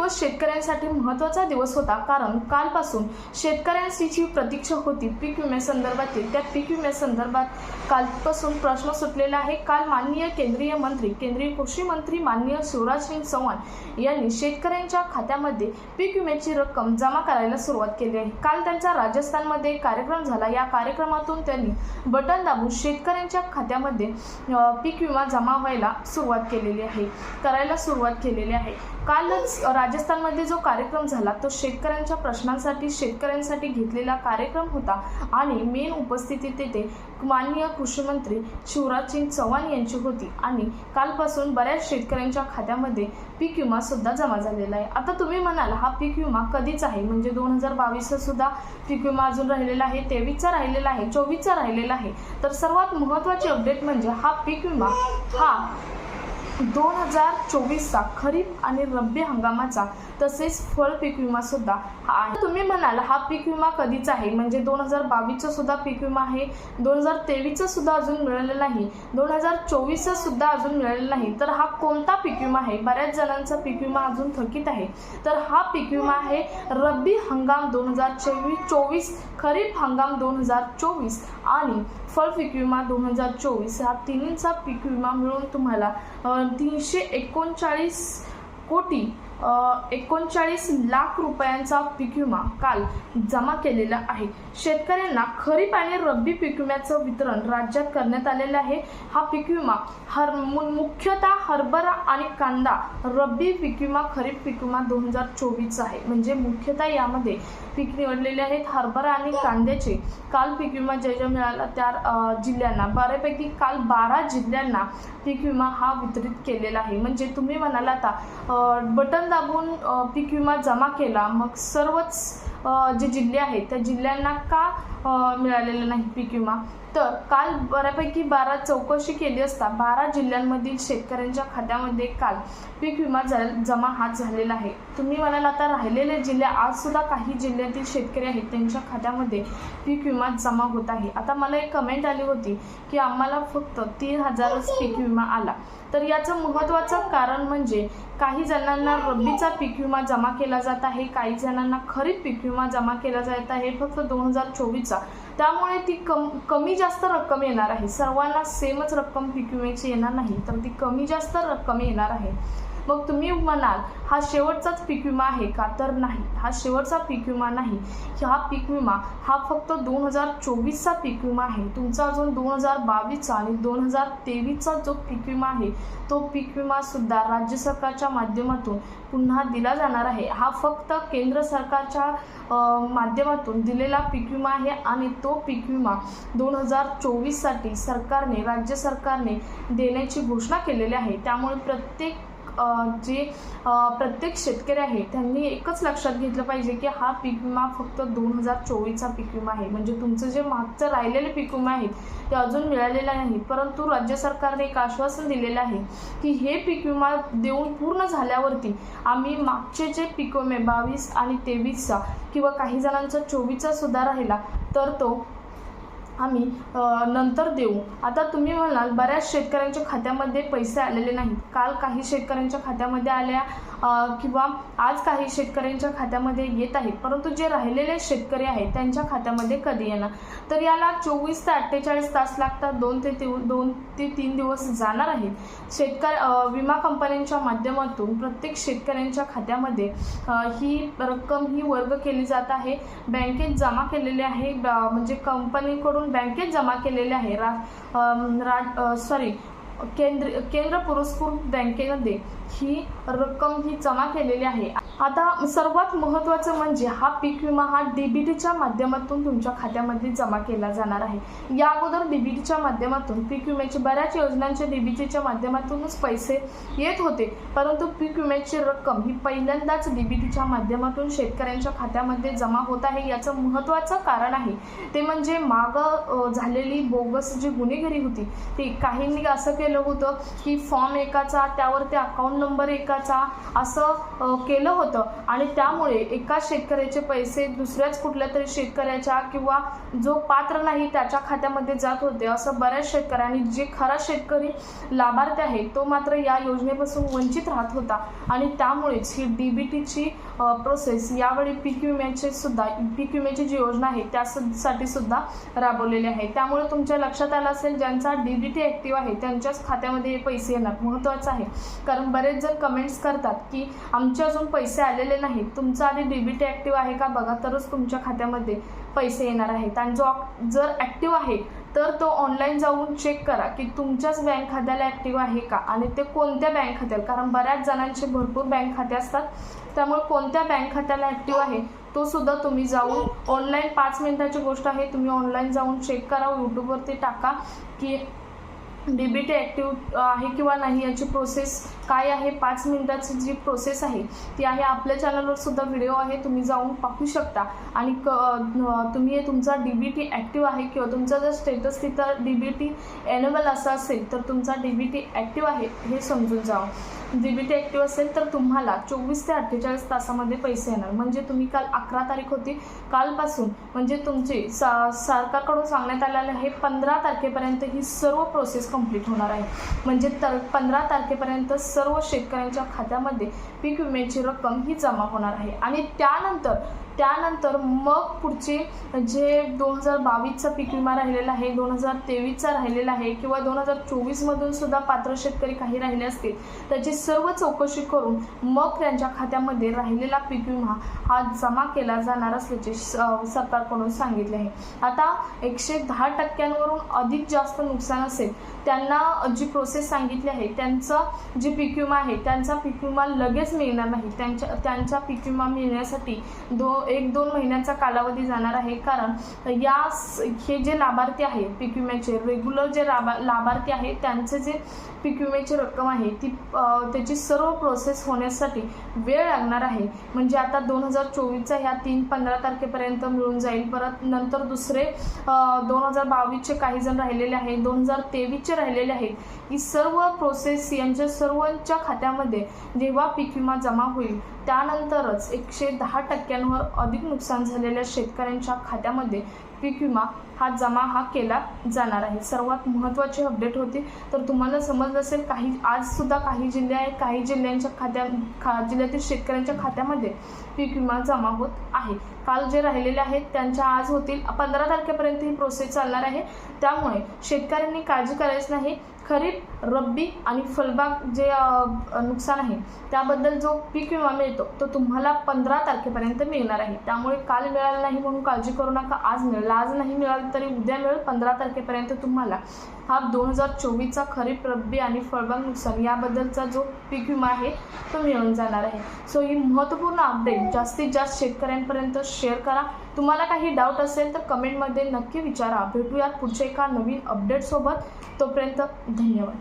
दिवस शेतकऱ्यांसाठी महत्त्वाचा दिवस होता कारण कालपासून शेतकऱ्यांची जी प्रतीक्षा होती. पीक विम्यासंदर्भातील त्या पीक विम्यासंदर्भात कालपासून प्रश्न सुटलेला आहे. काल माननीय केंद्रीय मंत्री केंद्रीय कृषी मंत्री माननीय शिवराज सिंग चौहान यांनी शेतकऱ्यांच्या खात्यामध्ये पीक विम्याची रक्कम जमा करायला सुरुवात केली आहे. काल त्यांचा राजस्थानमध्ये कार्यक्रम झाला. या कार्यक्रमातून त्यांनी बटन दाबून शेतकऱ्यांच्या खात्यामध्ये पीक विमा जमा व्हायला सुरुवात केलेली आहे करायला सुरुवात केलेली आहे. कालच राजस्थानमध्ये जो कार्यक्रम झाला तो शेतकऱ्यांच्या प्रश्नांसाठी शेतकऱ्यांसाठी घेतलेला कार्यक्रम होता. आणि मेन उपस्थिती तेथे माननीय कृषीमंत्री शिवराजसिंग शिवराज सिंग यांची होती. आणि कालपासून बऱ्याच शेतकऱ्यांच्या खात्यामध्ये पीक विमा सुद्धा जमा झालेला आहे. आता तुम्ही म्हणाल हा पीक विमा कधीच आहे? म्हणजे दोन हजार बावीसचा सुद्धा पीक विमा अजून राहिलेला आहे तेवीसचा राहिलेला आहे चोवीसचा राहिलेला आहे. तर सर्वात महत्त्वाची अपडेट म्हणजे हा पीक विमा हा दोन हजार चोवीसचा खरीप आणि रब्बी हंगामाचा तसेच फळ पीक विमा सुद्धा हा आहे. तुम्ही म्हणाल हा पीक विमा कधीचा आहे? म्हणजे दोन हजार बावीसचा सुद्धा पीक विमा आहे दोन हजार तेवीसचा सुद्धा अजून मिळालेला नाही दोन हजार चोवीसचा सुद्धा अजून मिळालेला नाही. तर हा कोणता पीक विमा आहे? बऱ्याच जणांचा पीक विमा अजून थकीत आहे. तर हा पीक विमा आहे रब्बी हंगाम दोन हजार चोवीस चोवीस खरीप हंगाम दोन हजार चोवीस आणि फळ पीक विमा दोन हजार चोवीस हा तिन्हीचा पीक विमा मिळून तुम्हाला तीनशे एकोणचाळीस कोटी एकोणचाळीस लाख रुपयांचा पीक विमा काल जमा केलेला आहे. शेतकऱ्यांना खरीप आणि रब्बी पीक विम्याचं वितरण राज्यात करण्यात आलेलं आहे. हा पीक विमा हर मु- मुख्यतः हरभरा आणि कांदा रब्बी पीक विमा खरीप पीक विमा दोन हजार चोवीस आहे. म्हणजे मुख्यतः यामध्ये पीक निवडलेले आहेत हरभरा आणि कांद्याचे. काल पीक विमा ज्या ज्या मिळाला त्या जिल्ह्यांना बऱ्यापैकी काल बारा जिल्ह्यांना पीक विमा हा वितरित केलेला आहे. म्हणजे तुम्ही म्हणाल आता बटन दाबून पीक विमा जमा केला मग सर्वच जे जिल्हे आहेत त्या जिल्ह्यांना का मिळालेला मिळालेलं नाही पीक विमा? तर काल बऱ्यापैकी बारा चौकशी केली असता बारा जिल्ह्यांमधील शेतकऱ्यांच्या खात्यामध्ये काल पीक विमा जमा हा झालेला आहे. तुम्ही म्हणाल आता राहिलेले जिल्हे आज सुद्धा काही जिल्ह्यातील शेतकरी आहेत त्यांच्या खात्यामध्ये पीक विमा जमा होत आहे. आता मला एक कमेंट आली होती की आम्हाला फक्त तीन हजारच पीक विमा आला. तर याचं महत्त्वाचं कारण म्हणजे काही जणांना रब्बीचा पीक विमा जमा केला जात आहे काही जणांना खरीप पीक विमा जमा केला जात आहे. फक्त दोन हजार चोवीसचा त्यामुळे ती कम कमी जास्त रक्कम येणार आहे. सर्वांना सेमच रक्कम पी क्यू एची येणार नाही. तर ती कमी जास्त रक्कम येणार आहे. मग तुम्ही म्हणाल हा शेवटचाच पीक विमा आहे का? तर नाही. हा शेवटचा पीक विमा नाही. हा पीक विमा हा फक्त दोन हजार चोवीसचा पीक विमा आहे. तुमचा अजून दोन हजार बावीसचा आणि दोन हजार तेवीसचा जो पीक विमा आहे तो पीक विमासुद्धा राज्य सरकारच्या माध्यमातून पुन्हा दिला जाणार आहे. हा फक्त केंद्र सरकारच्या माध्यमातून दिलेला पीक विमा आहे आणि तो पीक विमा दोन हजार चोवीससाठी सरकारने राज्य सरकारने देण्याची घोषणा केलेली आहे. त्यामुळे प्रत्येक जे प्रत्येक शेतकरी आहे त्यांनी एकच लक्षात घेतलं पाहिजे की हा पीक विमा फक्त दोन हजार चोवीसचा पीक विमा आहे. म्हणजे तुमचं जे मागचं राहिलेले पीक विमा आहेत ते अजून मिळालेलं नाही. परंतु राज्य सरकारने एक आश्वासन दिलेलं आहे की हे पीक विमा देऊन पूर्ण झाल्यावरती आम्ही मागचे जे पीक विमे बावीस आणि तेवीसचा किंवा काही जणांचा चोवीसचा सुद्धा राहिला तर तो आम्ही नंतर देऊ. आता तुम्ही म्हणाल बऱ्याच शेतकऱ्यांच्या खात्यामध्ये पैसे आलेले नाहीत. काल काही शेतकऱ्यांच्या खात्यामध्ये आल्या किंवा आज काही शेतकऱ्यांच्या खात्यामध्ये येत आहेत परंतु जे राहिलेले शेतकरी आहेत त्यांच्या खात्यामध्ये कधी येणार? तर याला चोवीस ते अठ्ठेचाळीस तास लागतात दोन ते दोन ते तीन दिवस जाणार आहेत. शेतकरी विमा कंपन्यांच्या माध्यमातून प्रत्येक शेतकऱ्यांच्या खात्यामध्ये ही रक्कम ही वर्ग केली जात आहे. बँकेत जमा केलेली आहे म्हणजे कंपनीकडून बँकेत जमा केलेले आहे. रा रा सॉरी केंद्र केंद्र पुरस्कृत बँकेमध्ये ही रक्कम ही जमा केलेली आहे. आता सर्वात महत्त्वाचं म्हणजे हा पीक विमा हा डीबीटीच्या माध्यमातून तुमच्या खात्यामध्ये जमा केला जाणार आहे. या अगोदर डीबीटीच्या माध्यमातून पीक विम्याच्या बऱ्याच योजनांच्या डीबीटीच्या माध्यमातूनच पैसे येत होते. परंतु पीक विम्याची रक्कम ही पहिल्यांदाच डीबीटीच्या माध्यमातून शेतकऱ्यांच्या खात्यामध्ये जमा होत आहे याचं महत्त्वाचं कारण आहे. ते म्हणजे मागं झालेली बोगस जी गुन्हेगारी होती ती काहींनी असं केलं होतं की फॉर्म एकाचा त्यावर ते अकाउंट नंबर एकाचा असं केलं होतं. होतं. आणि त्यामुळे एका शेतकऱ्याचे पैसे दुसऱ्याच कुठल्या तरी शेतकऱ्याच्या किंवा जो पात्र नाही त्याच्या खात्यामध्ये जात होते. असं बऱ्याच शेतकऱ्यांनी जे खरा शेतकरी लाभार्थी आहे तो मात्र या योजनेपासून वंचित राहत होता. आणि त्यामुळेच ही डी बी टीची प्रोसेस यावेळी पीक विम्याचे सुद्धा पीक विम्याची जी योजना आहे त्यासाठी सुद्धा राबवलेली आहे. त्यामुळे तुमच्या लक्षात आलं असेल ज्यांचा डी बी टी ॲक्टिव्ह आहे त्यांच्याच खात्यामध्ये हे पैसे येणार. महत्त्वाचं आहे. कारण बरेच जण कमेंट्स करतात की आमचे अजून पैसे पैसे आलेले नाहीत. तुमचा आधी डी बी टी ॲक्टिव्ह आहे का बघा तरच तुमच्या खात्यामध्ये पैसे येणार आहेत. आणि जो जर ॲक्टिव्ह आहे तर तो ऑनलाईन जाऊन चेक करा की तुमच्याच बँक खात्याला ॲक्टिव्ह आहे का? आणि ते कोणत्या बँक खात्याला? कारण बऱ्याच जणांचे भरपूर बँक खाते असतात. त्यामुळे कोणत्या बँक खात्याला ॲक्टिव्ह आहे तो सुद्धा तुम्ही जाऊन ऑनलाईन पाच मिनिटाची गोष्ट आहे तुम्ही ऑनलाईन जाऊन चेक करा. यूट्यूबवरती टाका की डी बी टी ॲक्टिव्ह आहे किंवा नाही याची प्रोसेस काय आहे? पाच मिनिटाची जी प्रोसेस आहे ती आहे आपल्या चॅनलवर सुद्धा व्हिडिओ आहे तुम्ही जाऊन पाहू शकता. आणि क तुम्ही तुमचा डी बी टी ॲक्टिव्ह आहे किंवा तुमचा जर स्टेटस तिथं डी बी टी एनेबल असं असेल तर तुमचा डी बी टी ॲक्टिव्ह आहे हे समजून जावं. डी बी टी ॲक्टिव्ह असेल तर तुम्हाला चोवीस ते अठ्ठेचाळीस तासामध्ये पैसे येणार. म्हणजे तुम्ही काल अकरा तारीख होती. कालपासून म्हणजे तुमची सा सरकारकडून सांगण्यात आलेलं आहे पंधरा तारखेपर्यंत ही सर्व प्रोसेस कंप्लीट होणार आहे. म्हणजे तर पंधरा तारखेपर्यंत सर्व शेतकऱ्यांच्या खात्यामध्ये पीक विम्याची रक्कम ही जमा होणार आहे. आणि त्यानंतर त्यानंतर मग पुढचे जे दोन हजार बावीसचा पीक विमा राहिलेला आहे दोन हजार तेवीसचा राहिलेला आहे किंवा दोन हजार चोवीसमधून सुद्धा पात्र शेतकरी काही राहिले असतील त्याची सर्व चौकशी करून मग त्यांच्या खात्यामध्ये राहिलेला पीक विमा हा जमा केला जाणार असल्याचे स- सरकारकडून सांगितले आहे. आता एकशे दहा टक्क्यांवरून अधिक जास्त नुकसान असेल त्यांना जी प्रोसेस सांगितली आहे त्यांचं जे पीक विमा आहे त्यांचा पीक विमा लगेच मिळणार नाही. त्यांच्या त्यांचा पीक विमा मिळण्यासाठी दोन दो एक दोन महिन्यांचा कालावधी जाणार आहे. कारण या स- हे जे लाभार्थी आहे पीक विम्याचे रेग्युलर जे लाभा लाभार्थी आहे त्यांचे जे पीक विम्याची रक्कम आहे ती त्याची सर्व प्रोसेस होण्यासाठी वेळ लागणार आहे. म्हणजे आता दोन हजार चोवीसचा ह्या तीन पंधरा तारखेपर्यंत मिळून जाईल. परत नंतर दुसरे दोन हजार बावीसचे काही जण राहिलेले आहेत दोन हजार तेवीसचे राहिलेले आहेत. ही सर्व प्रोसेस यांच्या सर्वांच्या खात्यामध्ये जेव्हा पीक विमा जमा होईल त्यानंतरच एकशे दहा टक्क्यांवर अधिक नुकसान झालेल्या शेतकऱ्यांच्या खात्यामध्ये पीक विमा हा जमा हा केला जाणार आहे. सर्वात महत्त्वाची अपडेट होती. तर तुम्हाला समजलं असेल काही आजसुद्धा काही जिल्हे आहेत काही जिल्ह्यांच्या खात्या खा जिल्ह्यातील शेतकऱ्यांच्या खात्यामध्ये पीक विमा जमा होत आहे. काल जे राहिलेले आहेत त्यांच्या आज होतील पंधरा तारखेपर्यंत ही प्रोसेस चालणार आहे. त्यामुळे शेतकऱ्यांनी काळजी करायची नाही. खरीप रब्बी आणि फलबाग जे नुकसान आहे त्याबद्दल जो पीक विमा मिळतो तो तुम्हाला पंधरा तारखेपर्यंत मिळणार आहे. त्यामुळे काल मिळाला नाही म्हणून काळजी करू नका आज मिळाला आज नाही मिळालं तरी उद्या मिळेल पंधरा तारखेपर्यंत तुम्हाला. हा दोन हजार चोवीसचा खरीप रब्बी आणि फळबाग नुकसान याबद्दलचा जो पीक विमा आहे तो मिळून जाणार आहे. सो ही महत्त्वपूर्ण अपडेट जास्तीत जास्त शेतकऱ्यांपर्यंत शेअर करा. तुम्हाला काही डाऊट असेल तर कमेंटमध्ये नक्की विचारा. भेटूयात पुढच्या एका नवीन अपडेटसोबत तोपर्यंत धन्यवाद.